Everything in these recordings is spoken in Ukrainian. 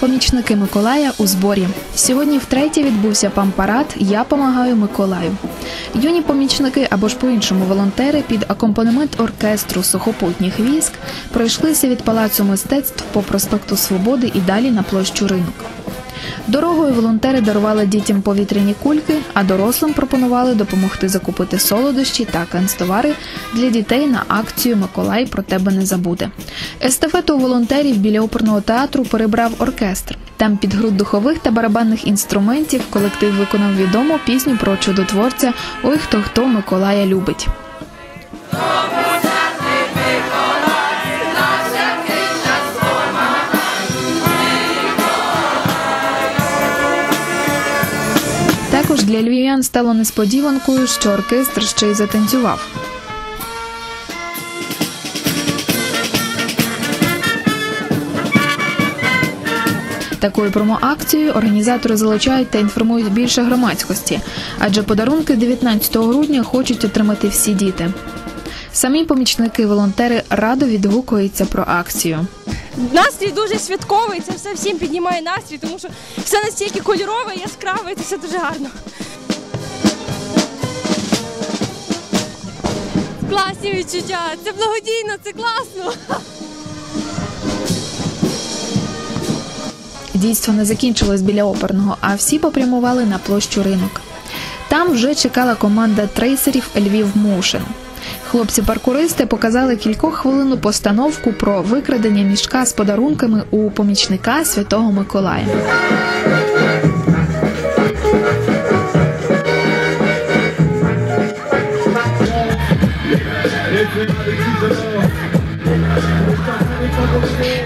Помічники Миколая у зборі. Сьогодні втретє відбувся пампарад Я помагаю Миколаю. Юні помічники або ж по-іншому волонтери під акомпанемент оркестру сухопутніх військ пройшлися від палацу мистецтв по проспекту Свободи і далі на площу ринок. Дорогою волонтери дарували дітям повітряні кульки, а дорослим пропонували допомогти закупити солодощі та канцтовари для дітей на акцію Миколай про тебе не забуде. Естафету волонтерів біля оперного театру перебрав оркестр. Там під груд духових та барабанних інструментів колектив виконав відому пісню про чудотворця Ой хто хто Миколая любить. Для львів'ян стало несподіванкою, що оркестр ще й затанцював. Такою промоакцією організатори залучають та інформують більше громадськості, адже подарунки 19 грудня хочуть отримати всі діти. Самі помічники волонтери радо відгукуються про акцію. Настрій дуже святковий, це все всім піднімає настрій, тому що все настільки кольорове, яскраве, це все дуже гарно. Класні відчуття, це благодійно, це класно. Дійство не закінчилось біля оперного, а всі попрямували на площу ринок. Там вже чекала команда трейсерів Львів Моушен. Хлопці-паркуристи показали кількохвилинну постановку про викрадення мішка з подарунками у помічника Святого Миколая.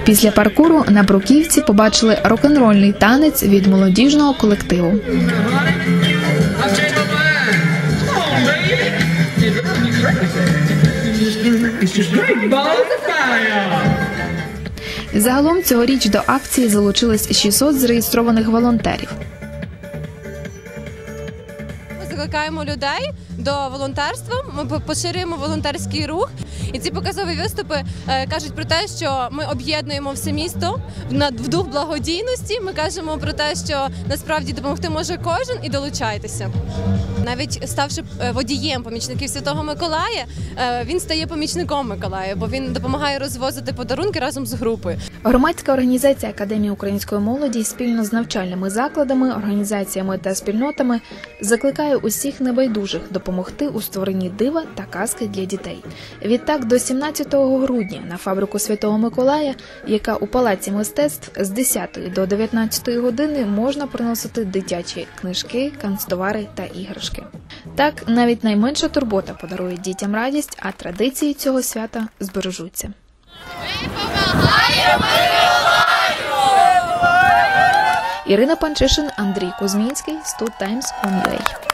Після паркуру на бруківці побачили рок-н-рольний танець від молодіжного колективу. Загалом цьогоріч до акції залучились 600 зареєстрованих волонтерів. Закликаємо людей до волонтерства. Ми поширюємо волонтерський рух. І ці показові виступи е, кажуть про те, що ми об'єднуємо все місто в дух благодійності. Ми кажемо про те, що насправді допомогти може кожен і долучайтеся. Навіть ставши е, водієм помічників Святого Миколая, е, він стає помічником Миколая, бо він допомагає розвозити подарунки разом з групою. Громадська організація Академії української молоді спільно з навчальними закладами, організаціями та спільнотами закликає усіх небайдужих допомогти у створенні дива та казки для дітей. Відтак, до 17 грудня на фабрику Святого Миколая, яка у палаці мистецтв з 10 до 19 години можна приносити дитячі книжки, канцтовари та іграшки. Так, навіть найменша турбота подарує дітям радість, а традиції цього свята збережуться. Ірина Панчишин, Андрій Кузьмінський, Студ Таймс, UA.